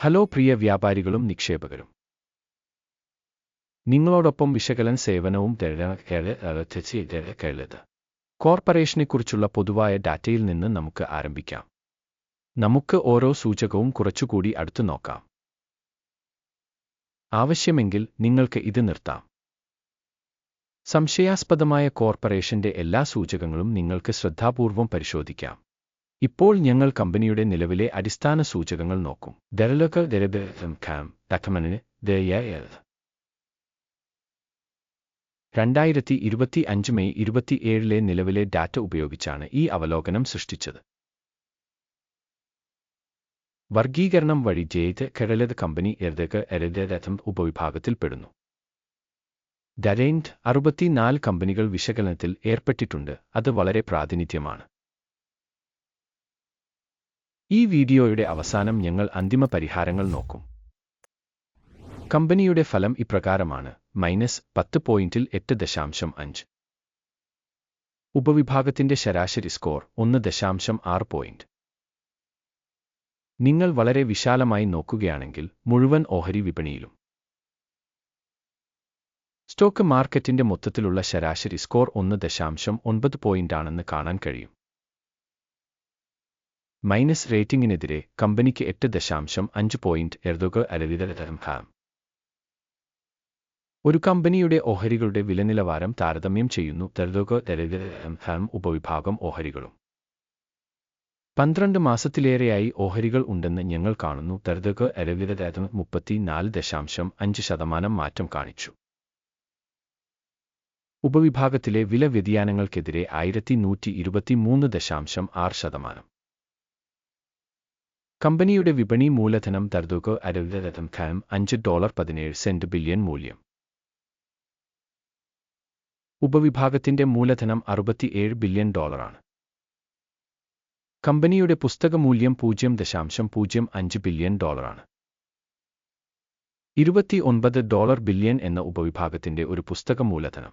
Hello പ്രിയ വ്യാപാരികളും നിക്ഷേപകരും. നിങ്ങളോടൊപ്പം വിശകലൻ സേവനവും കേളത് കോർപ്പറേഷനെക്കുറിച്ചുള്ള പൊതുവായ ഡാറ്റയിൽ നിന്ന് നമുക്ക് ആരംഭിക്കാം. നമുക്ക് ഓരോ സൂചകവും കുറച്ചുകൂടി അടുത്തു നോക്കാം. ആവശ്യമെങ്കിൽ നിങ്ങൾക്ക് ഇത് നിർത്താം. സംശയാസ്പദമായ കോർപ്പറേഷന്റെ എല്ലാ സൂചകങ്ങളും നിങ്ങൾക്ക് ശ്രദ്ധാപൂർവം പരിശോധിക്കാം. ഇപ്പോൾ ഞങ്ങൾ കമ്പനിയുടെ നിലവിലെ അടിസ്ഥാന സൂചകങ്ങൾ നോക്കും. ദരലക ദരബിന് രണ്ടായിരത്തി ഇരുപത്തി അഞ്ച് മെയ് ഇരുപത്തിയേഴിലെ നിലവിലെ ഡാറ്റ ഉപയോഗിച്ചാണ് ഈ അവലോകനം സൃഷ്ടിച്ചത്. വർഗീകരണം വഴി ജെയ്ത് കെടലത് കമ്പനി എഴുതക എരരഥം ഉപവിഭാഗത്തിൽപ്പെടുന്നു ദരൈൻഡ് അറുപത്തിനാല് കമ്പനികൾ വിശകലനത്തിൽ ഏർപ്പെട്ടിട്ടുണ്ട്. അത് വളരെ പ്രാതിനിധ്യമാണ്. ഈ വീഡിയോയുടെ അവസാനം ഞങ്ങൾ അന്തിമ പരിഹാരങ്ങൾ നോക്കും. കമ്പനിയുടെ ഫലം ഇപ്രകാരമാണ്. മൈനസ് പത്ത് പോയിന്റിൽ എട്ട് ദശാംശം അഞ്ച്. ഉപവിഭാഗത്തിന്റെ ശരാശരി സ്കോർ ഒന്ന് ദശാംശം ആറ് പോയിന്റ്. നിങ്ങൾ വളരെ വിശാലമായി നോക്കുകയാണെങ്കിൽ മുഴുവൻ ഓഹരി വിപണിയിലും. സ്റ്റോക്ക് മാർക്കറ്റിന്റെ മൊത്തത്തിലുള്ള ശരാശരി സ്കോർ ഒന്ന് ദശാംശം ഒൻപത് പോയിന്റാണെന്ന് കാണാൻ കഴിയും. മൈനസ് റേറ്റിംഗിനെതിരെ കമ്പനിക്ക് എട്ട് ദശാംശം അഞ്ച് പോയിന്റ് എഴുതുക അരവിതരം ഹാം ഒരു കമ്പനിയുടെ ഓഹരികളുടെ വിലനിലവാരം താരതമ്യം ചെയ്യുന്നു തെരുതുക തെരവിതരം ഹാം ഉപവിഭാഗം ഓഹരികളും. പന്ത്രണ്ട് മാസത്തിലേറെയായി ഓഹരികൾ ഉണ്ടെന്ന് ഞങ്ങൾ കാണുന്നു തെരുതുക അരവിതരം മുപ്പത്തിനാല് ദശാംശം അഞ്ച് ശതമാനം മാറ്റം കാണിച്ചു. ഉപവിഭാഗത്തിലെ വില വ്യതിയാനങ്ങൾക്കെതിരെ ആയിരത്തി നൂറ്റി ഇരുപത്തിമൂന്ന് ദശാംശം ആറ് ശതമാനം. കമ്പനിയുടെ വിപണി മൂലധനം തർതുക അരവിതരം ഖാം അഞ്ച് ഡോളർ പതിനേഴ് സെന്റ് ബില്യൺ മൂല്യം. ഉപവിഭാഗത്തിന്റെ മൂലധനം അറുപത്തിയേഴ് ബില്യൺ ഡോളറാണ്. കമ്പനിയുടെ പുസ്തക മൂല്യം പൂജ്യം ദശാംശം പൂജ്യം അഞ്ച് ബില്യൺ ഡോളറാണ്. ഇരുപത്തി ഒൻപത് ഡോളർ ബില്യൺ എന്ന ഉപവിഭാഗത്തിന്റെ ഒരു പുസ്തക മൂലധനം.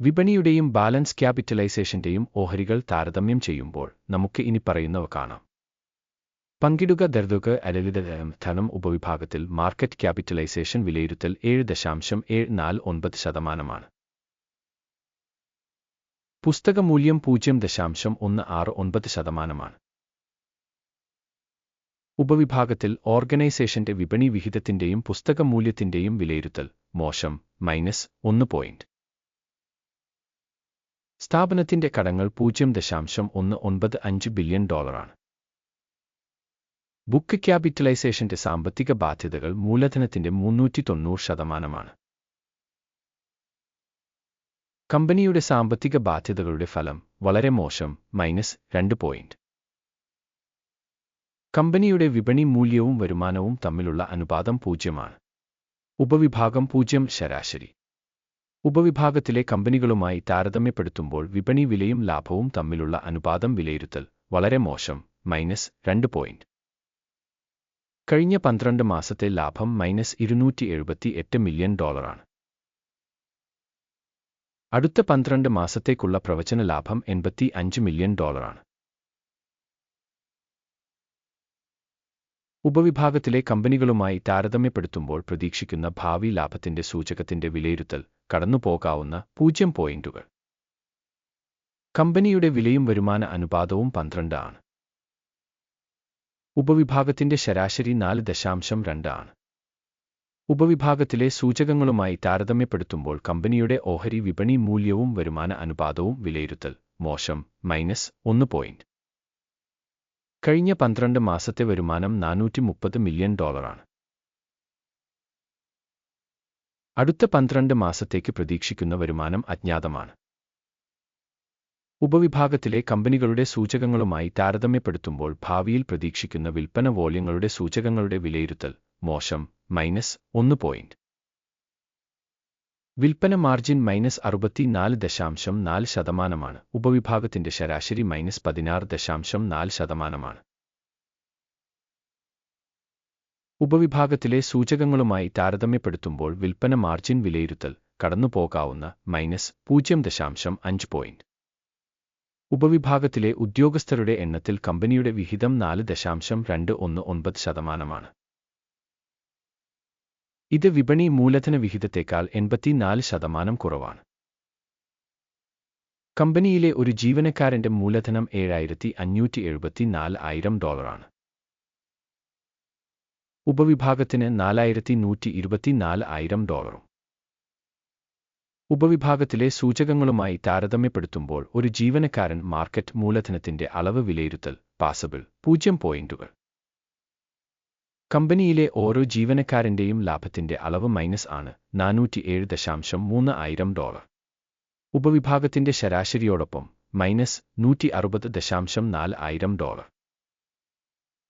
വിപണിയുടെയും ബാലൻസ് ക്യാപിറ്റലൈസേഷന്റെയും ഓഹരികൾ താരതമ്യം ചെയ്യുമ്പോൾ നമുക്ക് ഇനി പറയുന്നവ കാണാം. പങ്കിടുക ദർദുക അലലിത ധനം ഉപവിഭാഗത്തിൽ മാർക്കറ്റ് ക്യാപിറ്റലൈസേഷൻ വിലയിരുത്തൽ ഏഴ് ദശാംശം ഏഴ് നാല് ഒൻപത് ശതമാനമാണ്. പുസ്തക മൂല്യം പൂജ്യം ദശാംശം ഒന്ന് ആറ് ഒൻപത് ശതമാനമാണ്. ഉപവിഭാഗത്തിൽ ഓർഗനൈസേഷന്റെ വിപണി വിഹിതത്തിന്റെയും പുസ്തക മൂല്യത്തിന്റെയും വിലയിരുത്തൽ മോശം മൈനസ് ഒന്ന് പോയിന്റ് സ്ഥാപനത്തിന്റെ കടങ്ങൾ പൂജ്യം ദശാംശം ഒന്ന് ഒൻപത് അഞ്ച് ബില്യൺ ഡോളറാണ് ബുക്ക് ക്യാപിറ്റലൈസേഷന്റെ സാമ്പത്തിക ബാധ്യതകൾ മൂലധനത്തിന്റെ മുന്നൂറ്റി തൊണ്ണൂറ് ശതമാനമാണ്. കമ്പനിയുടെ സാമ്പത്തിക ബാധ്യതകളുടെ ഫലം വളരെ മോശം മൈനസ് രണ്ട് പോയിന്റ്. കമ്പനിയുടെ വിപണി മൂല്യവും വരുമാനവും തമ്മിലുള്ള അനുപാതം പൂജ്യമാണ്. ഉപവിഭാഗം പൂജ്യം ശരാശരി. ഉപവിഭാഗത്തിലെ കമ്പനികളുമായി താരതമ്യപ്പെടുത്തുമ്പോൾ വിപണി വിലയും ലാഭവും തമ്മിലുള്ള അനുപാതം വിലയിരുത്തൽ വളരെ മോശം മൈനസ് രണ്ട് പോയിന്റ്. കഴിഞ്ഞ പന്ത്രണ്ട് മാസത്തെ ലാഭം മൈനസ് ഇരുന്നൂറ്റി എഴുപത്തി എട്ട് മില്യൺ ഡോളറാണ്. അടുത്ത പന്ത്രണ്ട് മാസത്തേക്കുള്ള പ്രവചന ലാഭം എൺപത്തി അഞ്ച് മില്യൺ ഡോളറാണ്. ഉപവിഭാഗത്തിലെ കമ്പനികളുമായി താരതമ്യപ്പെടുത്തുമ്പോൾ പ്രതീക്ഷിക്കുന്ന ഭാവി ലാഭത്തിന്റെ സൂചകത്തിന്റെ വിലയിരുത്തൽ കടന്നുപോകാവുന്ന പൂജ്യം പോയിന്റുകൾ. കമ്പനിയുടെ വിലയും വരുമാന അനുപാതവും പന്ത്രണ്ട് ആണ്. ഉപവിഭാഗത്തിന്റെ ശരാശരി നാല് ദശാംശം രണ്ടാണ് ഉപവിഭാഗത്തിലെ സൂചകങ്ങളുമായി താരതമ്യപ്പെടുത്തുമ്പോൾ കമ്പനിയുടെ ഓഹരി വിപണി മൂല്യവും വരുമാന അനുപാതവും വിലയിരുത്തൽ മോശം മൈനസ് ഒന്ന് പോയിന്റ്. കഴിഞ്ഞ പന്ത്രണ്ട് മാസത്തെ വരുമാനം നാനൂറ്റി മുപ്പത് മില്യൺ ഡോളറാണ് അടുത്ത പന്ത്രണ്ട് മാസത്തേക്ക് പ്രതീക്ഷിക്കുന്ന വരുമാനം അജ്ഞാതമാണ്. ഉപവിഭാഗത്തിലെ കമ്പനികളുടെ സൂചകങ്ങളുമായി താരതമ്യപ്പെടുത്തുമ്പോൾ ഭാവിയിൽ പ്രതീക്ഷിക്കുന്ന വിൽപ്പന വോള്യങ്ങളുടെ സൂചകങ്ങളുടെ വിലയിരുത്തൽ മോശം മൈനസ് ഒന്ന് പോയിന്റ് വിൽപ്പന മാർജിൻ മൈനസ് അറുപത്തിനാല് ദശാംശം നാല് ശതമാനമാണ്. ഉപവിഭാഗത്തിന്റെ ശരാശരി മൈനസ് പതിനാറ് ദശാംശം നാല് ശതമാനമാണ്. ഉപവിഭാഗത്തിലെ സൂചകങ്ങളുമായി താരതമ്യപ്പെടുത്തുമ്പോൾ വിൽപ്പന മാർജിൻ വിലയിരുത്തൽ കടന്നുപോകാവുന്ന മൈനസ് പൂജ്യം ദശാംശം അഞ്ച് പോയിന്റ് ഉപവിഭാഗത്തിലെ ഉദ്യോഗസ്ഥരുടെ എണ്ണത്തിൽ കമ്പനിയുടെ വിഹിതം നാല് ദശാംശം രണ്ട് ഒന്ന് ഒൻപത് ശതമാനമാണ്. ഇത് വിപണി മൂലധന വിഹിതത്തേക്കാൾ എൺപത്തിനാല് ശതമാനം കുറവാണ്. കമ്പനിയിലെ ഒരു ജീവനക്കാരന്റെ മൂലധനം ഏഴായിരത്തി അഞ്ഞൂറ്റി എഴുപത്തിനാല് ആയിരം ഡോളറാണ്. ഉപവിഭാഗത്തിന് നാലായിരത്തി നൂറ്റി ഇരുപത്തിനാല് ആയിരം ഡോളറും. ഉപവിഭാഗത്തിലെ സൂചകങ്ങളുമായി താരതമ്യപ്പെടുത്തുമ്പോൾ ഒരു ജീവനക്കാരൻ മാർക്കറ്റ് മൂലധനത്തിന്റെ അളവ് വിലയിരുത്തൽ പാസബിൾ പൂജ്യം പോയിന്റുകൾ. കമ്പനിയിലെ ഓരോ ജീവനക്കാരന്റെയും ലാഭത്തിന്റെ അളവ് മൈനസ് ആണ് നാനൂറ്റിയേഴ് ദശാംശം മൂന്ന് ആയിരം ഡോളർ ഉപവിഭാഗത്തിന്റെ ശരാശരിയോടൊപ്പം മൈനസ് നൂറ്റി അറുപത് ദശാംശം നാല് ആയിരം ഡോളർ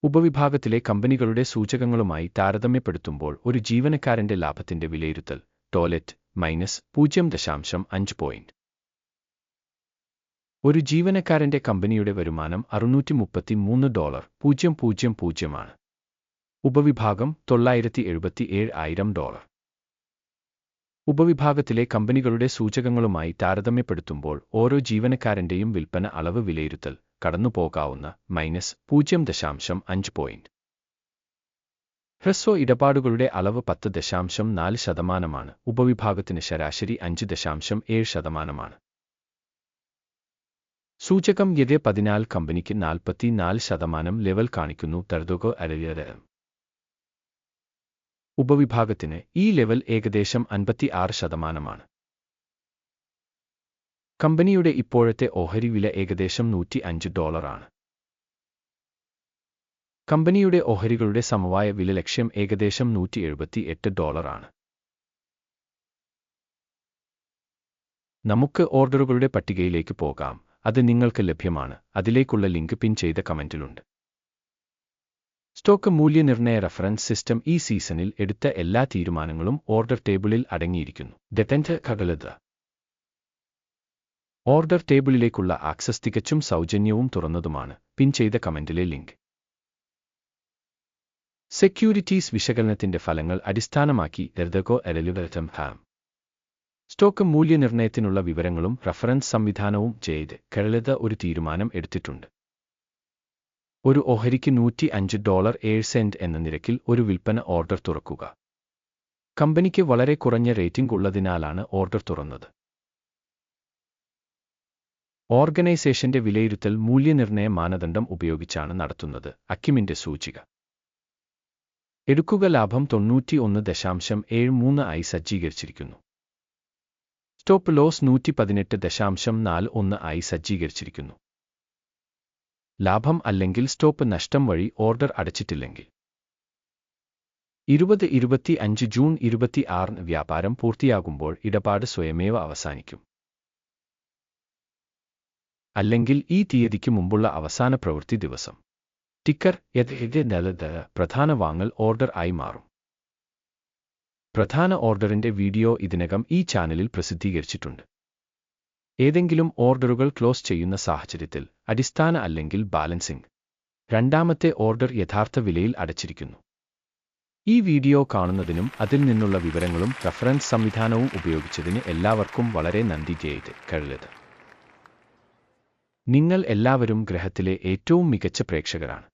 ഉപവിഭാഗത്തിലെ കമ്പനികളുടെ സൂചകങ്ങളുമായി താരതമ്യപ്പെടുത്തുമ്പോൾ ഒരു ജീവനക്കാരന്റെ ലാഭത്തിന്റെ വിലയിരുത്തൽ ടോയ്ലറ്റ് മൈനസ് പൂജ്യം ദശാംശം അഞ്ച് പോയിന്റ് ഒരു ജീവനക്കാരന്റെ കമ്പനിയുടെ വരുമാനം അറുന്നൂറ്റി മുപ്പത്തി മൂന്ന് ഡോളർ പൂജ്യം പൂജ്യം പൂജ്യമാണ് ഉപവിഭാഗം തൊള്ളായിരത്തി എഴുപത്തി ഏഴ് ആയിരം ഡോളർ ഉപവിഭാഗത്തിലെ കമ്പനികളുടെ സൂചകങ്ങളുമായി താരതമ്യപ്പെടുത്തുമ്പോൾ ഓരോ ജീവനക്കാരന്റെയും വിൽപ്പന അളവ് വിലയിരുത്തൽ കടന്നുപോകാവുന്ന മൈനസ് പൂജ്യം ദശാംശം അഞ്ച് പോയിന്റ് ഹ്രസ്വ ഇടപാടുകളുടെ അളവ് പത്ത് ദശാംശം നാല് ശതമാനമാണ്. ഉപവിഭാഗത്തിന് ശരാശരി അഞ്ച് ദശാംശം ഏഴ് ശതമാനമാണ്. സൂചകം എതിരെ പതിനാല് കമ്പനിക്ക് നാൽപ്പത്തിനാല് ശതമാനം ലെവൽ കാണിക്കുന്നു. തർതുക അരവിയത ഉപവിഭാഗത്തിന് ഈ ലെവൽ ഏകദേശം അൻപത്തി ആറ് ശതമാനമാണ്. കമ്പനിയുടെ ഇപ്പോഴത്തെ ഓഹരി വില ഏകദേശം നൂറ്റി അഞ്ച് ഡോളറാണ്. കമ്പനിയുടെ ഓഹരികളുടെ സമവായ വില ലക്ഷ്യം ഏകദേശം നൂറ്റി എഴുപത്തി എട്ട് ഡോളറാണ് നമുക്ക് ഓർഡറുകളുടെ പട്ടികയിലേക്ക് പോകാം. അത് നിങ്ങൾക്ക് ലഭ്യമാണ്. അതിലേക്കുള്ള ലിങ്ക് പിൻ ചെയ്ത കമന്റിലുണ്ട്. സ്റ്റോക്ക് മൂല്യനിർണയ റഫറൻസ് സിസ്റ്റം ഈ സീസണിൽ എടുത്ത എല്ലാ തീരുമാനങ്ങളും ഓർഡർ ടേബിളിൽ അടങ്ങിയിരിക്കുന്നു. ഡെറ്റന്റ് കടലത്. ഓർഡർ ടേബിളിലേക്കുള്ള ആക്സസ് തികച്ചും സൗജന്യവും തുറന്നതുമാണ്. പിൻ ചെയ്ത കമന്റിലെ ലിങ്ക്. സെക്യൂരിറ്റീസ് വിശകലനത്തിന്റെ ഫലങ്ങൾ അടിസ്ഥാനമാക്കി എർദഗോ എരലുവൽറ്റം ഹാം. സ്റ്റോക്ക് മൂല്യനിർണയത്തിനുള്ള വിവരങ്ങളും റഫറൻസ് സംവിധാനവും ചെയ്ത് കേരളത ഒരു തീരുമാനം എടുത്തിട്ടുണ്ട്. ഒരു ഓഹരിക്ക് നൂറ്റി അഞ്ച് ഡോളർ ഏഴ് സെന്റ് എന്ന നിരക്കിൽ ഒരു വിൽപ്പന ഓർഡർ തുറക്കുക. കമ്പനിക്ക് വളരെ കുറഞ്ഞ റേറ്റിംഗ് ഉള്ളതിനാലാണ് ഓർഡർ തുറന്നത്. ഓർഗനൈസേഷന്റെ വിലയിരുത്തൽ മൂല്യനിർണയ മാനദണ്ഡം ഉപയോഗിച്ചാണ് നടത്തുന്നത് അക്കിമിന്റെ സൂചിക. എടുക്കുക ലാഭം തൊണ്ണൂറ്റി ഒന്ന് ദശാംശം ഏഴ് മൂന്ന് ആയി സജ്ജീകരിച്ചിരിക്കുന്നു. സ്റ്റോപ്പ് ലോസ് നൂറ്റി പതിനെട്ട് ദശാംശം നാല് ഒന്ന് ആയി സജ്ജീകരിച്ചിരിക്കുന്നു. ലാഭം അല്ലെങ്കിൽ സ്റ്റോപ്പ് നഷ്ടം വഴി ഓർഡർ അടച്ചിട്ടില്ലെങ്കിൽ. ഇരുപത് ഇരുപത്തി അഞ്ച് ജൂൺ ഇരുപത്തി ആറിന് വ്യാപാരം പൂർത്തിയാകുമ്പോൾ ഇടപാട് സ്വയമേവ അവസാനിക്കും. അല്ലെങ്കിൽ ഈ തീയതിക്ക് മുമ്പുള്ള അവസാന പ്രവൃത്തി ദിവസം. ടിക്കർ യഥ നല്ലത് പ്രധാന വാങ്ങൽ ഓർഡർ ആയി മാറും. പ്രധാന ഓർഡറിന്റെ വീഡിയോ ഇതിനകം ഈ ചാനലിൽ പ്രസിദ്ധീകരിച്ചിട്ടുണ്ട്. ഏതെങ്കിലും ഓർഡറുകൾ ക്ലോസ് ചെയ്യുന്ന സാഹചര്യത്തിൽ അടിസ്ഥാന അല്ലെങ്കിൽ ബാലൻസിംഗ് രണ്ടാമത്തെ ഓർഡർ യഥാർത്ഥ വിലയിൽ അടച്ചിരിക്കുന്നു. ഈ വീഡിയോ കാണുന്നതിനും അതിൽ നിന്നുള്ള വിവരങ്ങളും റഫറൻസ് സംവിധാനവും ഉപയോഗിച്ചതിന് എല്ലാവർക്കും വളരെ നന്ദി ചെയ്ത് കഴിയത് നിങ്ങൾ എല്ലാവരും ഗ്രഹത്തിലെ ഏറ്റവും മികച്ച പ്രേക്ഷകരാണ്.